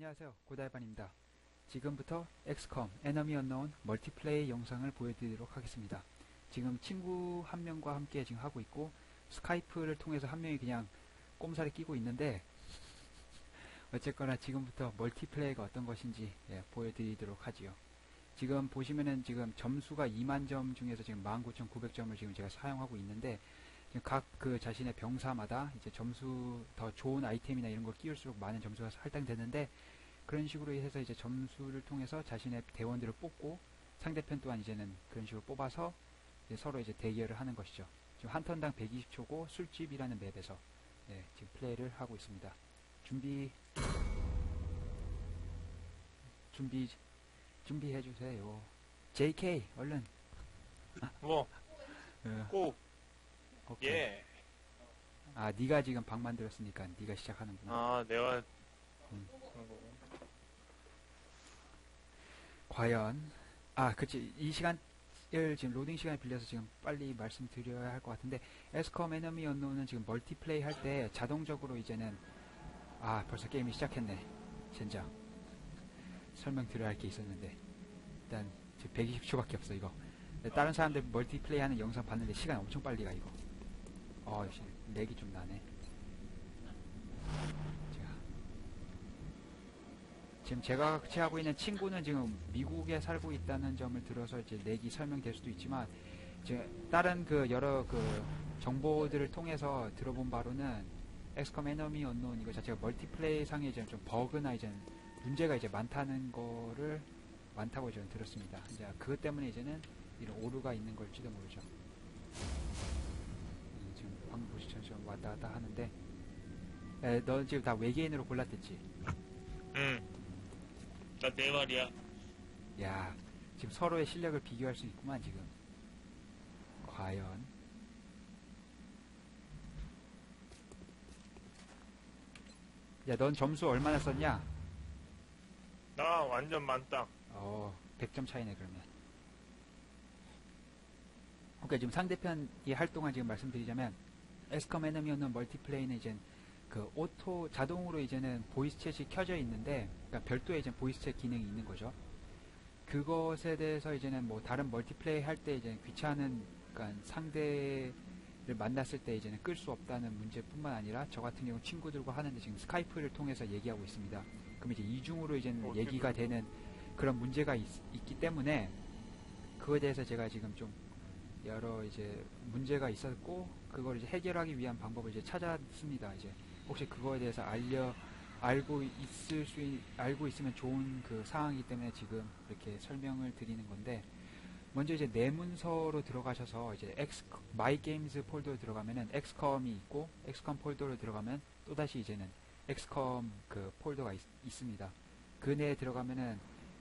안녕하세요. 고달반입니다. 지금부터 엑스컴 에너미 언노운 멀티플레이 영상을 보여드리도록 하겠습니다. 지금 친구 한 명과 함께 지금 하고 있고 스카이프를 통해서 한 명이 그냥 꼼살이 끼고 있는데 어쨌거나 지금부터 멀티플레이가 어떤 것인지 예, 보여드리도록 하지요. 지금 보시면은 지금 점수가 2만 점 중에서 지금 19,900점을 지금 제가 사용하고 있는데 각 그 자신의 병사마다 이제 점수 더 좋은 아이템이나 이런 걸 끼울수록 많은 점수가 할당되는데 그런 식으로 해서 이제 점수를 통해서 자신의 대원들을 뽑고 상대편 또한 이제는 그런 식으로 뽑아서 이제 서로 이제 대결을 하는 것이죠. 지금 한 턴당 120초고 술집이라는 맵에서 네, 지금 플레이를 하고 있습니다. 준비 준비 준비해 주세요. JK 얼른. 뭐, 어, 꼭, 오케이. 예. 아 네가 지금 방 만들었으니까 네가 시작하는구나. 아, 내가, 음. 과연 아 그치 이 시간 을 지금 로딩 시간을 빌려서 지금 빨리 말씀드려야 할 것 같은데 에스컴 에너미 언노는 지금 멀티플레이 할 때 자동적으로 이제는 아 벌써 게임이 시작했네 젠장 설명드려야 할 게 있었는데 일단 지금 120초밖에 없어 이거 다른 사람들 멀티플레이 하는 영상 봤는데 시간 엄청 빨리 가 이거 어 역시 렉이 좀 나네 자 지금 제가 같이 하고 있는 친구는 지금 미국에 살고 있다는 점을 들어서 이제 렉이 설명될 수도 있지만 이제 다른 그 여러 그 정보들을 통해서 들어본 바로는 엑스컴 에너미 언노운 이거 자체가 멀티플레이 상에 이제 좀 버그나 이제 문제가 이제 많다는 거를 많다고 저는 들었습니다. 이제 그것 때문에 이제는 이런 오류가 있는 걸지도 모르죠. 왔다 갔다 하는데 에, 너 지금 다 외계인으로 골랐댔지? 응. 나네 말이야. 야, 지금 서로의 실력을 비교할 수 있구만, 지금. 과연. 야, 넌 점수 얼마나 썼냐? 나 완전 만땅. 어, 100점 차이네, 그러면. 그러니까 지금 상대편이 할 동안 지금 말씀드리자면, 에스컴 에너미 없는 멀티플레이는 이제 그 오토, 자동으로 이제는 보이스 챗이 켜져 있는데, 그러니까 별도의 이제 보이스 챗 기능이 있는 거죠. 그것에 대해서 이제는 뭐 다른 멀티플레이 할 때 이제 귀찮은, 그러니까 상대를 만났을 때 이제는 끌 수 없다는 문제뿐만 아니라 저 같은 경우 친구들과 하는데 지금 스카이프를 통해서 얘기하고 있습니다. 그럼 이제 이중으로 이제는 어, 얘기가 되는 그런 문제가 있, 기 때문에 그거에 대해서 제가 지금 좀 여러 이제 문제가 있었고 그걸 이제 해결하기 위한 방법을 이제 찾았습니다. 이제 혹시 그거에 대해서 알려 알고 있을 수 있- 알고 있으면 좋은 그 상황이기 때문에 지금 이렇게 설명을 드리는 건데 먼저 이제 내 문서로 들어가셔서 이제 X 마이 게임즈 폴더로 들어가면은 엑스컴이 있고 엑스컴 폴더로 들어가면 또 다시 이제는 엑스컴 그 폴더가 있, 있습니다. 그 내에 들어가면은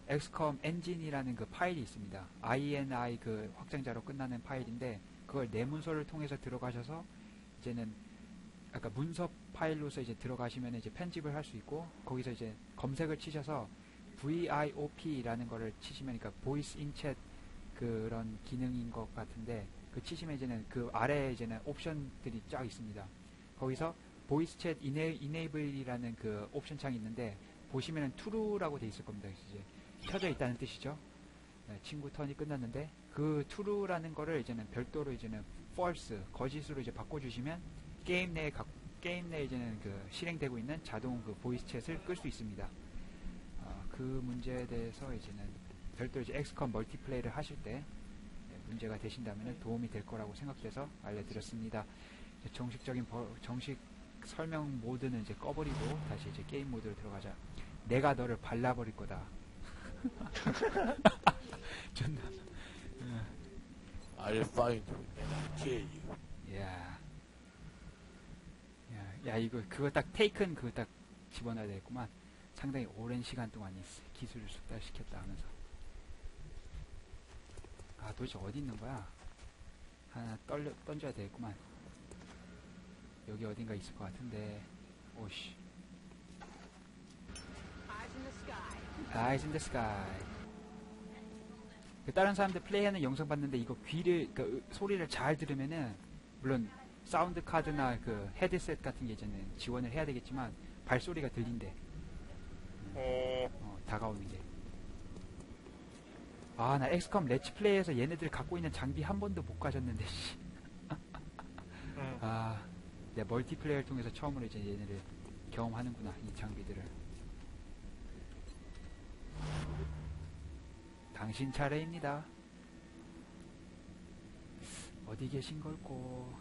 엑스컴 엔진이라는 그 파일이 있습니다. INI 그 확장자로 끝나는 파일인데 그걸 내 문서를 통해서 들어가셔서 이제는 아까 문서 파일로서 이제 들어가시면 이제 편집을 할 수 있고 거기서 이제 검색을 치셔서 VIOP라는 거를 치시면 그러니까 보이스 인챗 그런 기능인 것 같은데 그 치시면 이제는 그 아래에 이제는 옵션들이 쫙 있습니다. 거기서 보이스 챗 이네, 이네이블이라는 그 옵션 창이 있는데 보시면은 true라고 돼 있을 겁니다. 이제 켜져 있다는 뜻이죠. 네, 친구 턴이 끝났는데 그 true라는 거를 이제는 별도로 이제는 false 거짓으로 이제 바꿔주시면 게임 내에 각- 게임 내에 이제는 그 실행되고 있는 자동 그 보이스 챗을 끌 수 있습니다. 어, 그 문제에 대해서 이제는 별도로 이제 엑스컴 멀티플레이를 하실 때 네, 문제가 되신다면 도움이 될 거라고 생각돼서 알려드렸습니다. 정식적인 버- 정식 설명 모드는 이제 꺼버리고 다시 이제 게임 모드로 들어가자. 내가 너를 발라버릴 거다. 존나. I'll find you and I'll kill you. 야. 야, 야, 이거, 그거 딱, 테이큰 그거 딱 집어넣어야 되겠구만. 상당히 오랜 시간 동안 이 기술을 숙달시켰다 하면서. 아, 도대체 어디 있는 거야? 하나 떨려, 던져야 되겠구만. 여기 어딘가 있을 것 같은데. 오씨. Eyes in the sky. Eyes in the sky. 그 다른 사람들 플레이하는 영상 봤는데 이거 귀를 그 소리를 잘 들으면은 물론 사운드 카드나 그 헤드셋 같은 게 이제는 지원을 해야 되겠지만 발소리가 들린대. 어, 다가오는 게. 아, 나 엑스컴 레츠 플레이에서 얘네들 갖고 있는 장비 한 번도 못 가졌는데, 씨. 응. 아, 내 멀티플레이를 통해서 처음으로 이제 얘네를 경험하는구나, 이 장비들을. 당신 차례입니다. 어디 계신 걸꼬?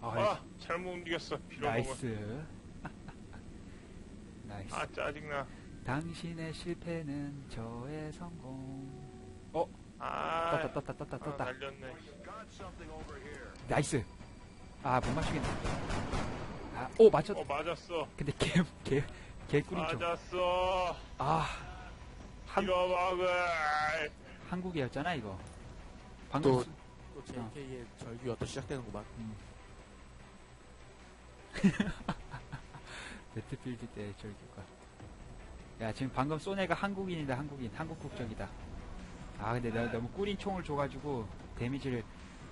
아, 아, 잘못 움직였어. 빌어먹어. 나이스. 나이스. 아, 짜증나. 당신의 실패는 저의 성공. 아, 떴다, 떴다, 떴다, 아, 떴다. 날렸네. 나이스. 아, 못 맞추겠네. 아, 오, 맞췄. 어, 맞았어. 근데 개, 개, 개꿀인 척. 맞았어. 아, 한. 한국이었잖아, 이거. 방금. 또- 수- 또 JK의 절규가 또 시작되는구만. 배트필드 때 절규가. 야, 지금 방금 쏘네가 한국인이다, 한국인. 한국 국적이다. 아, 근데 내가 너무 꿀인 총을 줘가지고 데미지를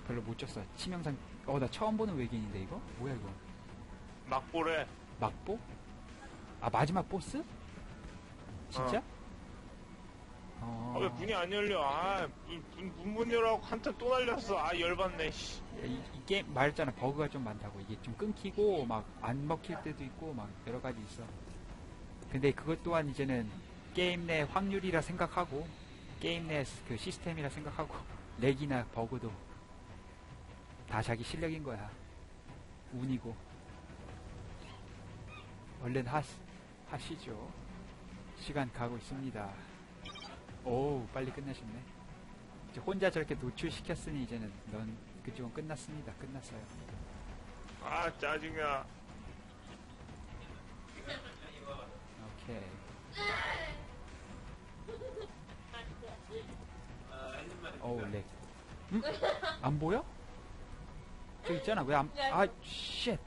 별로 못 줬어. 치명상, 어, 나 처음 보는 외계인인데, 이거? 뭐야, 이거? 막보래. 막보? 아, 마지막 보스? 진짜? 어. 아, 왜 문이 안 열려? 아, 문, 문, 문, 문 열라고 한참 또 날렸어. 아, 열받네, 씨. 이, 이 게임 말했잖아 버그가 좀 많다고 이게 좀 끊기고 막 안 먹힐 때도 있고 막 여러 가지 있어 근데 그것 또한 이제는 게임 내 확률이라 생각하고 게임 내 그 시스템이라 생각하고 렉이나 버그도 다 자기 실력인 거야 운이고 얼른 하, 하시죠 시간 가고 있습니다 오 빨리 끝내셨네 이제 혼자 저렇게 노출시켰으니 이제는 넌 그쪽은 끝났습니다. 끝났어요. 아, 짜증나. 오케이. 어우, 렉. 응? 안 보여? 저 있잖아. 왜 안, 아, 쉣.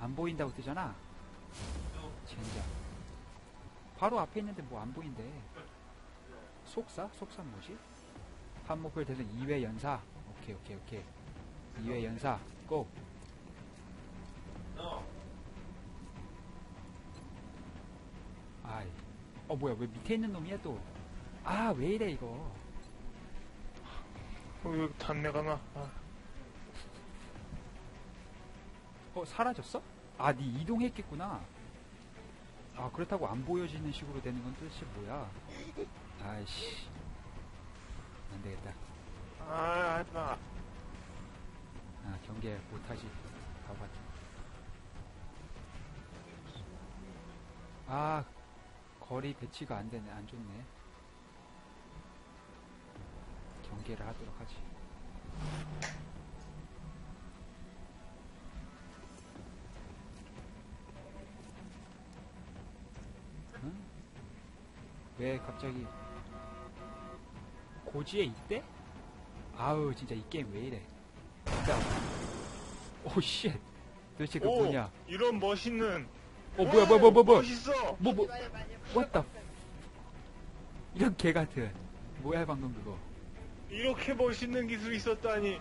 안 보인다고 뜨잖아. 젠장. 바로 앞에 있는데 뭐 안 보인대. 속사? 속사 뭐지? 한 목표를 대서 2회 연사. 오케이, 오케이, 오케이. 2회 연사. 고! 아이. 어, 뭐야. 왜 밑에 있는 놈이야, 또? 아, 왜 이래, 이거. 어, 왜 단내가 나? 아, 어, 사라졌어? 아, 니 이동했겠구나. 아, 그렇다고 안 보여지는 식으로 되는 건 도대체 뭐야? 아이씨. 안 되겠다. 아, 하지 마. 아, 경계 못하지. 바보 같은. 아, 거리 배치가 안 되네. 안 좋네. 경계를 하도록 하지. 왜 갑자기? 고지에 있대? 아우 진짜 이 게임 왜 이래? 진짜. 오쉣. 도대체 그 오, 뭐냐? 이런 멋있는. 어 뭐야 뭐야 뭐야 뭐야 멋있어. 뭐뭐 what the 이런 개 같은. 뭐야 방금 그거? 이렇게 멋있는 기술이 있었다니.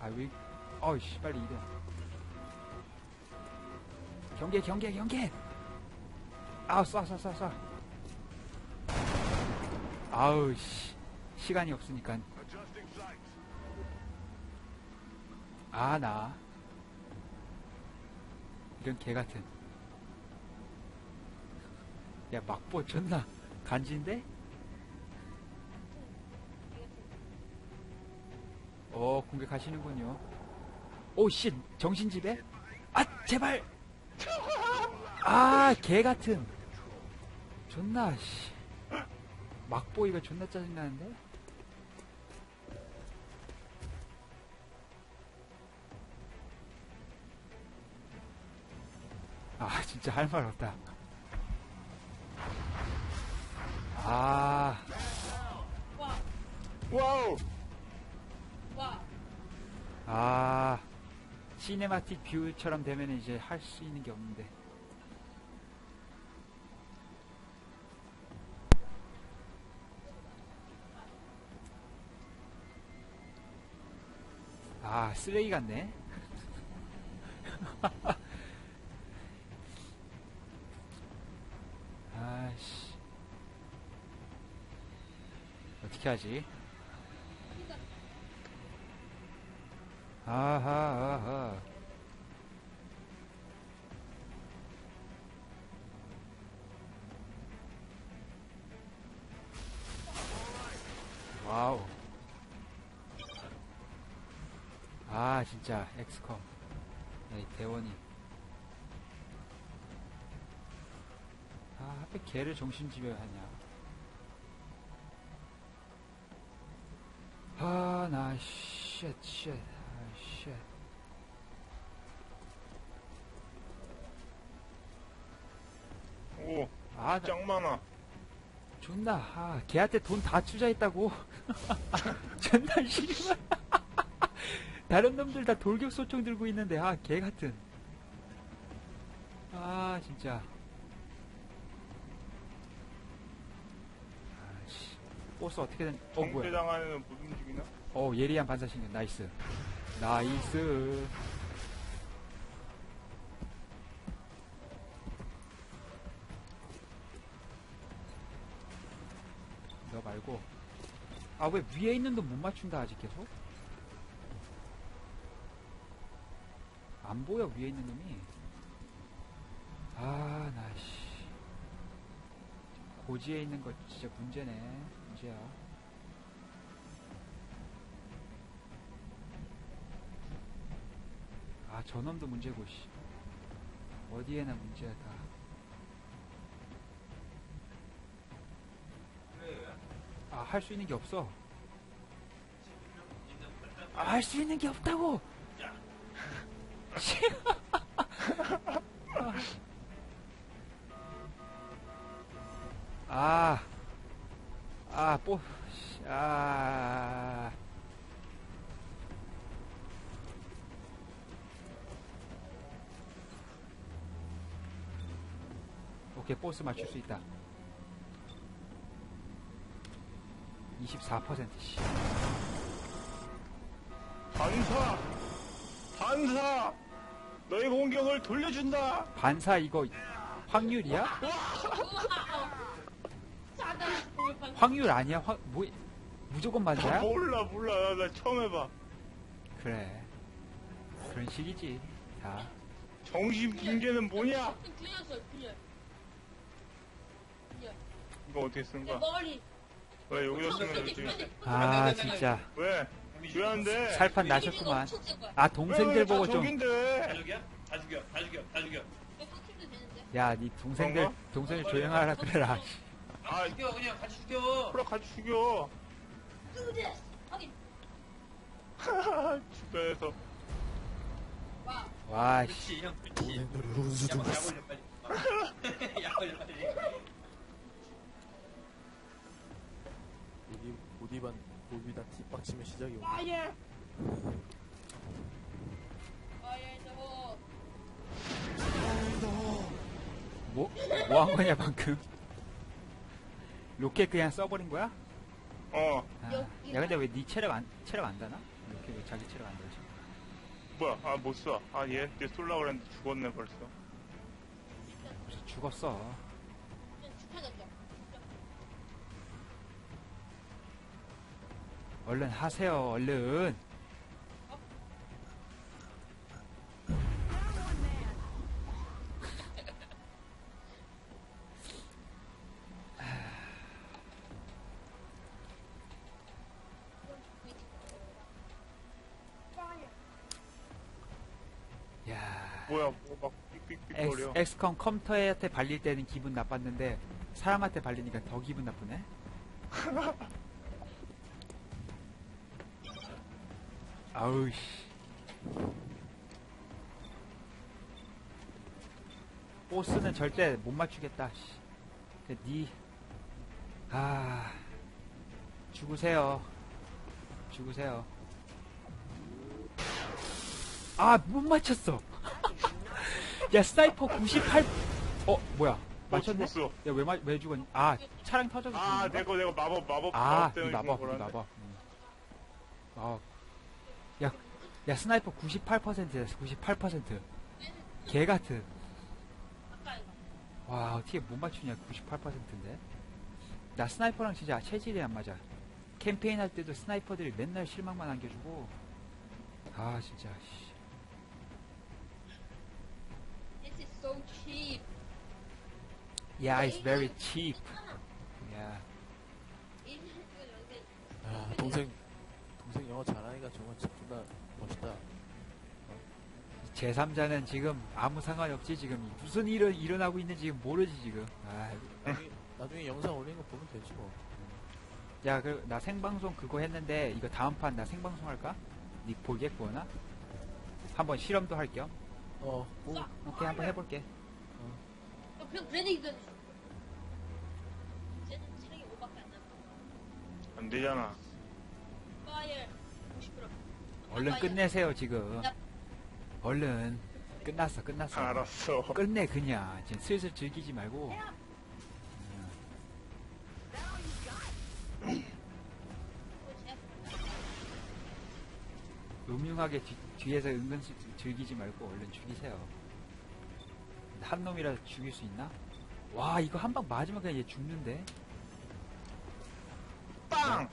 아왜 어이씨 빨리 이동 경계 경계 경계! 아우 쏴쏴쏴쏴 아우 씨. 시간이 없으니까. 아 나. 이런 개 같은. 야 막보 존나 간지인데? 어 공격하시는군요. 오씨 정신지배? 아 제발! 아 개 같은. 존나 씨 막보이가 존나 짜증나는데 아 진짜 할 말 없다 아 와우. 아, 시네마틱 뷰처럼 되면 이제 할 수 있는 게 없는데. 쓰레기 같네. 아씨. 어떻게 하지? 아하, 아하. 와우. 진짜, 엑스컴. 야, 이 대원이. 아, 하필 걔를 정신지배 하냐. 아, 나, 쉣, 쉣, 아, 쉣. 오, 아, 나, 짱 많아. 존나, 아, 걔한테 돈 다 투자했다고. 존나 씨발. 다른 놈들 다 돌격 소총 들고 있는데, 아, 걔 같은. 아, 진짜. 아씨. 보스 어떻게든, 어, 뭐야. 안에는 못 움직이나? 어, 예리한 반사신경, 나이스. 나이스. 너 말고. 아, 왜 위에 있는 놈 못 맞춘다, 아직 계속? 안 보여, 위에 있는 놈이. 아, 나, 씨. 고지에 있는 거 진짜 문제네. 문제야. 아, 저놈도 문제고, 씨. 어디에나 문제야, 다. 아, 할 수 있는 게 없어. 아, 할 수 있는 게 없다고! 씨. 아, 아, 뽀, 씨, 아. 오케이, 보스 맞출 수 있다. 24% 씨. 반사! 반사! 너의 공격을 돌려준다! 반사 이거 확률이야? 확률 아니야? 확, 뭐, 무조건 반사야? 몰라, 몰라. 나, 나 처음 해봐. 그래. 그런 식이지. 자. 정신 붕괴는 뭐냐? 균열. 균열. 이거 어떻게 쓰는 내 거야? 머리. 왜 여기다 쓰면 되지? 아, 진짜. 왜? 왜안 돼? 살판 나셨구만. 아, 동생들 보고 좀. 저긴데. 다 죽여? 다 죽여, 다 죽여, 다 죽여. 야, 니 동생들, 그런가? 동생을 조용하라 그래라. 아, 죽여, 그냥 같이 죽여. 프로 같이 죽여. 확인. 주변에서. 와. 와, 씨. 그렇지, 형, 그렇지. 우수 좀 약, 약 했어. 올려, 빨리. 약 올려, 빨리. 여기 보디반 보비다 뒷박치면 시작이 오네. 아예. 아예 저거. 뭐, 뭐 한 거냐, 방금? 로켓 그냥 써버린 거야? 어, 아, 여기- 야, 근데 왜니 체력 안, 체력 안 다나? 로켓 왜 자기 체력 안 달지? 뭐야? 아, 못 쏴. 아, 얘, 얘 쏠라 그랬는데 죽었네, 벌써. 벌써 죽었어. 얼른 하세요, 얼른. 야 뭐야, 뭐 막 삑삑삑 거려. 엑스, 엑스컴 컴퓨터한테 발릴 때는 기분 나빴는데 사람한테 발리니까 더 기분 나쁘네. 아우 씨. 보스는 절대 못 맞추겠다. 씨. 근데 니, 아, 죽으세요. 죽으세요. 아, 못 맞췄어. 야, 스나이퍼 98, 어, 뭐야. 어, 맞췄네? 죽었어. 야, 왜, 마, 왜 죽었니? 아, 차량 터져서 아, 죽은 내가, 내가 마법, 마법, 아, 이 때문에 마법, 이. 마법. 음. 아, 야, 야, 스나이퍼 98%야, 98%. 개 같은. 아까 이거. 와, 어떻게 못 맞추냐, 98%인데. 나 스나이퍼랑 진짜 체질이 안 맞아. 캠페인 할 때도 스나이퍼들이 맨날 실망만 안겨주고 아 진짜 씨. This is so cheap. Yeah, it's very cheap. Yeah. 아, 동생, 동생 영어 잘하니까 정말 존나 멋있다. 제3자는 지금 아무 상관이 없지 지금 무슨 일이 일어나고 있는지 지금 모르지 지금 아, 나중에, 나중에 영상 올리는 거 보면 되지 뭐. 야, 그, 나 생방송 그거 했는데, 이거 다음 판 나 생방송 할까? 닉 보겠구나? 한번 실험도 할 겸? 어, 뭐, 오케이, 한번 해볼게. 어, 그냥 그래도 이거 쟤는 체력이 5밖에 안 남아. 안 되잖아. 파이어 50%. 얼른 끝내세요, 지금. 얼른. 끝났어, 끝났어. 알았어. 끝내, 그냥. 지금 슬슬 즐기지 말고. 음흉하게 뒤, 뒤에서 은근 슬- 즐기지 말고 얼른 죽이세요. 한 놈이라도 죽일 수 있나? 와, 이거 한 방 맞으면 그냥 얘 죽는데? 빵!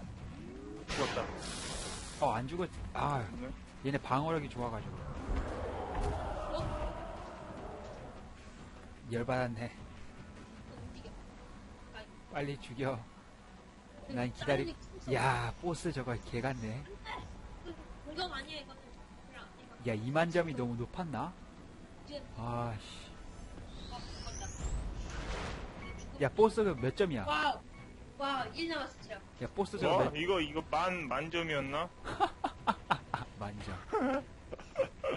어, 안 죽었, 아, 네? 얘네 방어력이 좋아가지고. 열받았네. 빨리 죽여. 난 기다리, 야, 보스 저거 개 같네. 야, 2만 점이 너무 높았나? 지금 아, 씨. 어, 맞다. 야, 보스가 몇 점이야? 와우. 와, 1 남았어, 체력. 야, 보스 저거 뭐? 몇, 이거, 이거 만, 만점이었나? 만점.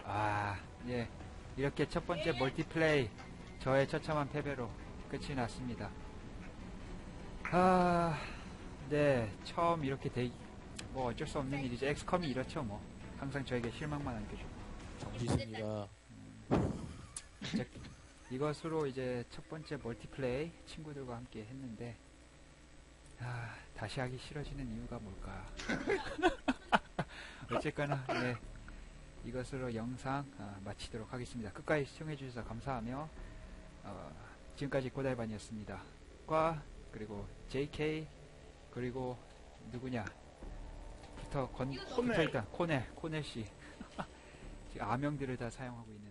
아, 예. 이렇게 첫 번째 멀티플레이, 저의 처참한 패배로 끝이 났습니다. 아, 네. 처음 이렇게 돼, 뭐 어쩔 수 없는 일이죠. 엑스컴이 이렇죠, 뭐. 항상 저에게 실망만 안겨주고. 정지승이가 이제 이것으로 이제 첫 번째 멀티플레이 친구들과 함께 했는데, 아, 다시 하기 싫어지는 이유가 뭘까? 어쨌거나, 네. 이것으로 영상 아, 마치도록 하겠습니다. 끝까지 시청해주셔서 감사하며, 어, 지금까지 고달반이었습니다. 과, 그리고 JK, 그리고 누구냐? 부터 건, 붙어 일단 코넬, 코넬 씨. 지금 아명들을 다 사용하고 있는